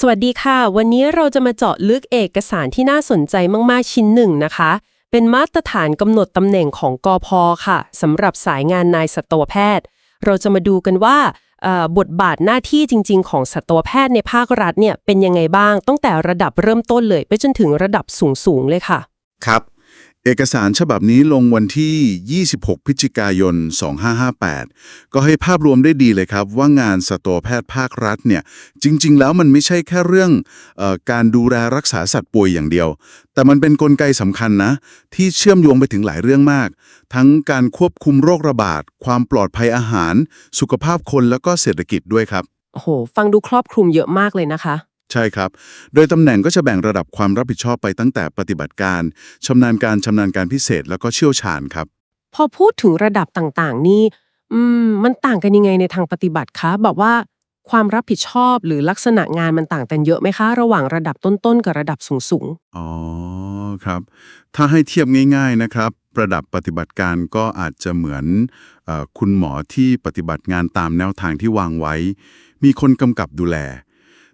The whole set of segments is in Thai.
สวัสดีค่ะ วันนี้เราจะมาเจาะลึกเอกสารที่น่าสนใจมาก ๆ ชิ้นหนึ่งนะคะ เป็นมาตรฐานกำหนดตำแหน่งของกอพค่ะสำหรับสายงานนายสัตวแพทย์ เราจะมาดูกันว่าบทบาทหน้าที่จริง ๆ ของสัตวแพทย์ในภาครัฐเนี่ยเป็นยังไงบ้างตั้งแต่ระดับเริ่มต้นเลย ไปจนถึงระดับสูง ๆ เลยค่ะ ครับ เอกสารฉบับนี้ลงวันที่ 26 พฤศจิกายน 2558 ก็ให้ภาพรวมได้ดีเลยครับ ว่างานสัตวแพทย์ภาครัฐเนี่ย จริง ๆ แล้วมันไม่ใช่แค่เรื่องออการดูแลรักษาสัตว์ป่วยอย่างเดียว แต่มันเป็นนกลไกสำคัญนะ ที่เชื่อมโยงไปถึงหลายเรื่องมาก ทั้งการควบคุมโรคระบาด ความปลอดภัยอาหาร สุขภาพคนแล้วก็เศรษฐกิจด้วยครับโอ้โห ฟังดูครอบคลุมเยอะมากเลยนะคะ ใช่ครับ โดยตำแหน่งก็จะแบ่งระดับความรับผิดชอบไปตั้งแต่ปฏิบัติการชำนาญการชำนาญการพิเศษแล้วก็เชี่ยวชาญครับ พอพูดถึงระดับต่างๆ นี่อืมมันต่างกันยังไงในทางปฏิบัติคะแบบว่าความรับผิดชอบหรือลักษณะงานมันต่างกันเยอะไหมคะ ระหว่างระดับต้นๆ กับระดับสูงอ๋อครับ ถ้าให้เทียบง่าย ๆนะครับ ระดับปฏิบัติการก็อาจจะเหมือนเออคุณหมอที่ปฏิบัติงานตามแนวทางที่วางไว้ มีคนกำกับดูแล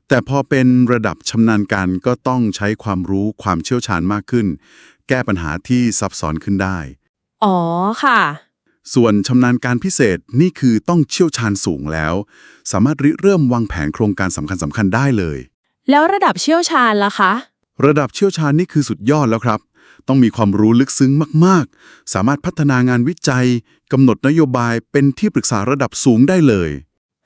แต่พอเป็นระดับชำนาญการก็ต้องใช้ความรู้ความเชี่ยวชาญมากขึ้น แก้ปัญหาที่ซับซ้อนขึ้นได้ๆอ๋อค่ะ ส่วนชำนาญการพิเศษนี่คือต้องเชี่ยวชาญสูงแล้ว สามารถริเริ่มวางแผนโครงการสำคัญสำคัญๆได้เลย แล้วระดับเชี่ยวชาญล่ะคะ ระดับเชี่ยวชาญนี่คือสุดยอดแล้วครับ ต้องมีความรู้ลึกซึ้งมาก ๆ สามารถพัฒนางานวิจัยกำหนดนโยบายเป็นที่ปรึกษาระดับสูงได้เลย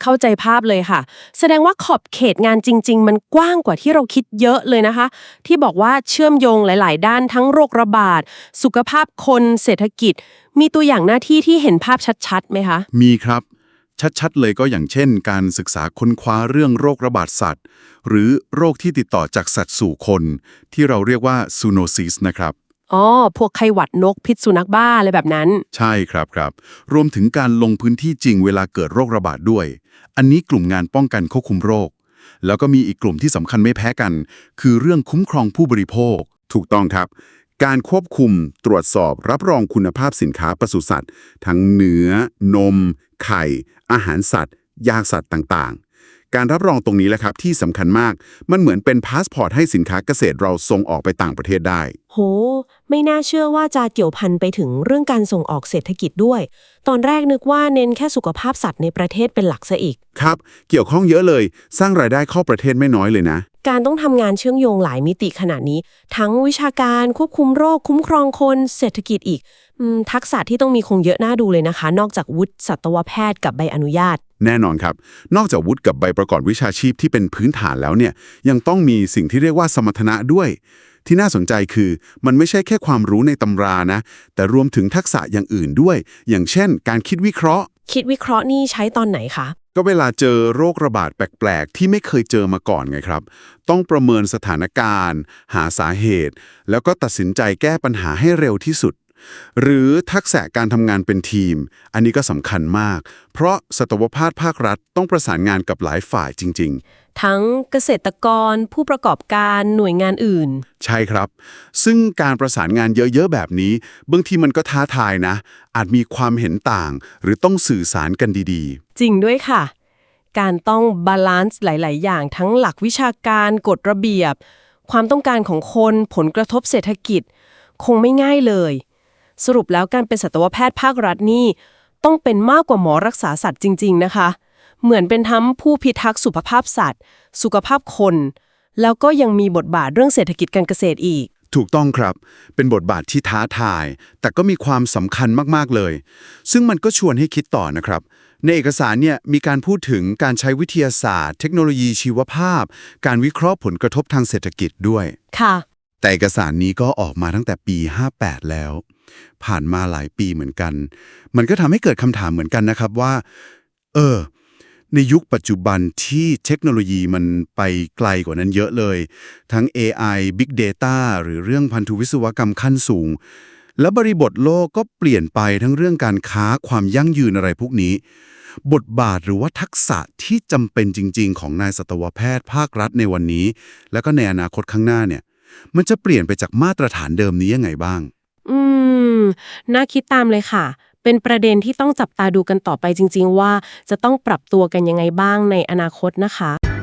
เข้าใจภาพเลยค่ะ แสดงว่าขอบเขตงานจริง ๆ มันกว้างกว่าที่เราคิดเยอะเลยนะคะ ที่บอกว่าเชื่อมโยงหลาย ๆ ด้านทั้งโรคระบาด สุขภาพคนเศรษฐกิจ มีตัวอย่างหน้าที่ที่เห็นภาพชัดๆไหมคะ มีครับ ชัดๆ เลยก็อย่างเช่น การศึกษาค้นคว้าเรื่องโรคระบาดสัตว์ หรือโรคที่ติดต่อจากสัตว์สู่คน ที่เราเรียกว่าซูโนซิสนะครับ อ๋อ พวกไข้หวัดนกพิษสุนัขบ้าอะไรแบบนั้น ใช่ครับครับ รวมถึงการลงพื้นที่จริงเวลาเกิดโรคระบาดด้วย อันนี้กลุ่มงานป้องกันควบคุมโรค แล้วก็มีอีกกลุ่มที่สำคัญไม่แพ้กัน คือเรื่องคุ้มครองผู้บริโภค ถูกต้องครับ การควบคุมตรวจสอบรับรองคุณภาพสินค้าปศุสัตว์ ทั้งเนื้อ นม ไข่ อาหารสัตว์ ยาสัตว์ต่าง การรับรองตรงนี้แหละครับที่สำคัญมาก มันเหมือนเป็นพาสปอร์ตให้สินค้าเกษตรเราส่งออกไปต่างประเทศได้ โห ไม่น่าเชื่อว่าจะเกี่ยวพันไปถึงเรื่องการส่งออกเศรษฐกิจด้วย ตอนแรกนึกว่าเน้นแค่สุขภาพสัตว์ในประเทศเป็นหลักซะอีก ครับ เกี่ยวข้องเยอะเลย สร้างรายได้เข้าประเทศไม่น้อยเลยนะ การต้องทำงานเชื่อมโยงหลายมิติขนาดนี้ ทั้งวิชาการควบคุมโรคคุ้มครองคน เศรษฐกิจอีกอมทักษะที่ต้องมีคงเยอะน่าดูเลยนะคะ นอกจากวุฒิสัตวแพทย์กับใบอนุญาต แน่นอนครับ นอกจากวุฒิกับใบประกอบวิชาชีพที่เป็นพื้นฐานแล้วเนี่ย ยังต้องมีสิ่งที่เรียกว่าสมรรถนะด้วย ที่น่าสนใจคือมันไม่ใช่แค่ความรู้ในตำรานะ แต่รวมถึงทักษะอย่างอื่นด้วย อย่างเช่น การคิดวิเคราะห์ คิดวิเคราะห์นี่ใช้ตอนไหนคะ ก็เวลาเจอโรคระบาดแปลก ๆ ที่ไม่เคยเจอมาก่อนไงครับ ต้องประเมินสถานการณ์ หาสาเหตุ แล้วก็ตัดสินใจแก้ปัญหาให้เร็วที่สุด หรือทักษะการทำงานเป็นทีม อันนี้ก็สำคัญมาก เพราะสัตวแพทย์ภาครัฐต้องประสานงานกับหลายฝ่ายจริง ๆ ทั้งเกษตรกรผู้ประกอบการหน่วยงานอื่น ใช่ครับ ซึ่งการประสานงานเยอะๆ แบบนี้บางทีมันก็ท้าทายนะ อาจมีความเห็นต่าง หรือต้องสื่อสารกันดีจริงด้วยค่ะ การต้องบาลานซ์หลาย ๆ อย่าง ทั้งหลักวิชาการกฎระเบียบ ความต้องการของคนผลกระทบเศรษฐกิจ คงไม่ง่ายเลย สรุปแล้วการเป็นสัตวแพทย์ภาครัฐนี่ต้องเป็นมากกว่าหมอรักษาสัตว์จริง ๆ นะคะ เหมือนเป็นทั้งผู้พิทักษ์สุขภาพสัตว์ สุขภาพคน แล้วก็ยังมีบทบาทเรื่องเศรษฐกิจการเกษตรอีกๆถูกต้องครับ เป็นบทบาทที่ท้าทาย แต่ก็มีความสำคัญมากๆเลย ซึ่งมันก็ชวนให้คิดต่อนะครับ ในเอกสารเนี่ยมีการพูดถึงการใช้วิทยาศาสตร์ เทคโนโลยีชีวภาพ การวิเคราะห์ผลกระทบทางเศรษฐกิจด้วย ค่ะ แต่เอกสารนี้ก็ออกมาตั้งแต่ปี 58 แล้ว ผ่านมาหลายปีเหมือนกัน มันก็ทำให้เกิดคำถามเหมือนกันนะครับว่า เออ ในยุคปัจจุบันที่เทคโนโลยีมันไปไกลกว่านั้นเยอะเลย ทั้ง AI Big Data หรือเรื่องพันธุวิศวกรรมขั้นสูง แล้วบริบทโลกก็เปลี่ยนไปทั้งเรื่องการค้าความยั่งยืนอะไรพวกนี้ บทบาทหรือว่าทักษะที่จำเป็นจริง ๆ ของนายสัตวแพทย์ภาครัฐในวันนี้ แล้วก็ในอนาคตข้างหน้าเนี่ย มันจะเปลี่ยนไปจากมาตรฐานเดิมนี้ยังไงบ้าง อื ม น่าคิดตามเลยค่ะ เป็นประเด็นที่ต้องจับตาดูกันต่อไปจริง ๆ ว่าจะต้องปรับตัวกันยังไงบ้างในอนาคตนะคะ